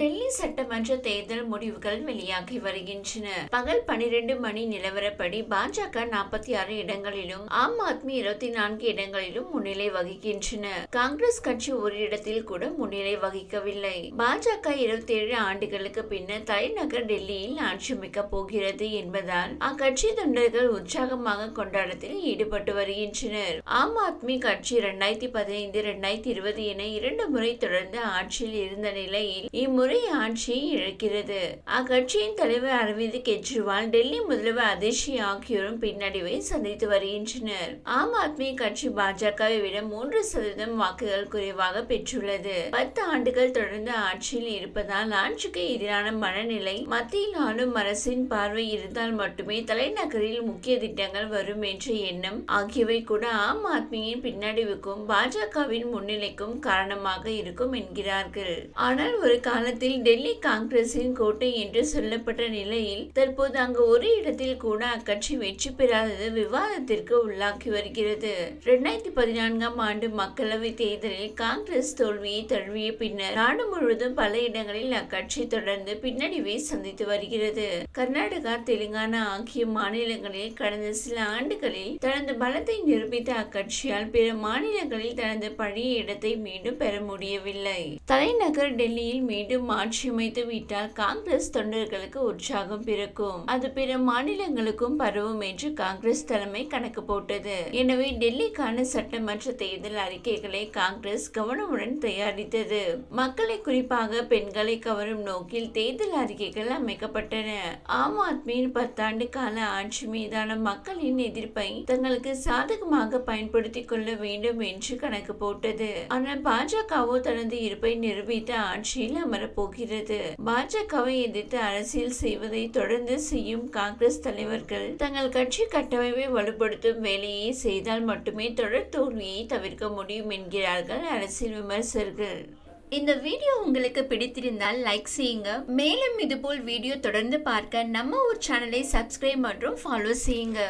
டெல்லி சட்டமன்ற தேர்தல் முடிவுகள் வெளியாகி வருகின்றன. பகல் பனிரெண்டு மணி நிலவரப்படி பாஜக நாற்பத்தி ஆறு இடங்களிலும் ஆம் ஆத்மி இருபத்தி நான்கு இடங்களிலும் முன்னிலை வகிக்கின்றன. காங்கிரஸ் கட்சி ஒரு இடத்தில் கூட முன்னிலை வகிக்கவில்லை. பாஜக இருபத்தி ஏழு ஆண்டுகளுக்கு பின்னர் தலைநகர் டெல்லியில் ஆட்சி போகிறது என்பதால் அக்கட்சி தொண்டர்கள் உற்சாகமாக கொண்டாடத்தில் ஈடுபட்டு வருகின்றனர். ஆம் ஆத்மி கட்சி இரண்டாயிரத்தி பதினைந்து இரண்டாயிரத்தி இருபது என இரண்டு முறை தொடர்ந்து ஆட்சியில் இருந்த நிலையில் இம்முறை ஆட்சியை இழக்கிறது. அக்கட்சியின் தலைவர் அரவிந்த் கெஜ்ரிவால் டெல்லி முதல்வர் அதிர்ஷி ஆகியோரும் பின்னடைவை சந்தித்து வருகின்றனர். ஆம் ஆத்மி கட்சி பாஜகவை விட மூன்று சதவீதம் வாக்குகள் குறைவாக பெற்றுள்ளது. பத்து ஆண்டுகள் தொடர்ந்து ஆட்சியில் இருப்பதால் ஆட்சிக்கு எதிரான மனநிலை மத்தியில் ஆளும் அரசின் பார்வை இருந்தால் மட்டுமே தலைநகரில் முக்கிய திட்டங்கள் வரும் என்ற எண்ணம் ஆகியவை கூட ஆம் ஆத்மியின் பின்னடைவுக்கும் பாஜகவின் முன்னிலைக்கும் காரணமாக இருக்கும் என்கிறார்கள். ஆனால் ஒரு காலத்தில் டெல்லி காங்கிரசின் கோட்டை என்று சொல்லப்பட்ட நிலையில் தற்போது அங்கு ஒரு இடத்தில் கூட அக்கட்சி வெற்றி பெறாதது விவாதத்திற்கு உள்ளாக்கி வருகிறது. இரண்டாயிரத்தி பதினான்காம் ஆண்டு மக்களவை தேர்தலில் காங்கிரஸ் தோல்வியை தழுவிய பின்னர் நாடு முழுவதும் பல இடங்களில் அக்கட்சி தொடர்ந்து பின்னடைவை சந்தித்து வருகிறது. கர்நாடகா தெலுங்கானா ஆகிய மாநிலங்களில் கடந்த சில ஆண்டுகளில் தனது பலத்தை நிரூபித்த அக்கட்சியால் பிற மாநிலங்களில் தனது பழைய இடத்தை மீண்டும் பெற முடியவில்லை. தலைநகர் டெல்லியில் மீண்டும் மாற்றியமைத்து விட்டால் காங்கிரஸ் தொண்டர்களுக்கு உற்சாகம் பிறக்கும். அது பிற மாநிலங்களுக்கும் பரவும் என்று காங்கிரஸ் தலைமை கணக்கு போட்டது. எனவே டெல்லிக்கான சட்டமன்ற தேர்தல் அறிக்கைகளை காங்கிரஸ் கவனமுடன் தயாரித்தது. மக்களை குறிப்பாக பெண்களை கவரும் நோக்கில் தேர்தல் அறிக்கைகள் அமைக்கப்பட்டன. ஆம் ஆத்மியின் பத்தாண்டு கால ஆட்சி மீதான மக்களின் எதிர்ப்பை தங்களுக்கு சாதகமாக பயன்படுத்திக் கொள்ள வேண்டும் என்று கணக்கு போட்டது. ஆனால் பாஜகவோ தனது இருப்பை நிரூபித்த ஆட்சியில் போகிறது. பாஜகவை எதிர்த்து அரசியல் செய்வதை தொடர்ந்து செய்யும் காங்கிரஸ் தலைவர்கள் தங்கள் கட்சி கட்டமைப்பை வலுப்படுத்தும் வேலையை செய்தால் மட்டுமே தொடர் தோல்வியை தவிர்க்க முடியும் என்கிறார்கள் அரசியல் விமர்சகர்கள். இந்த வீடியோ உங்களுக்கு பிடித்திருந்தால் லைக் செய்யுங்க. மேலும் இதுபோல் வீடியோ தொடர்ந்து பார்க்க நம்ம ஒரு சேனலை சப்ஸ்கிரைப் மற்றும் ஃபாலோ செய்யுங்க.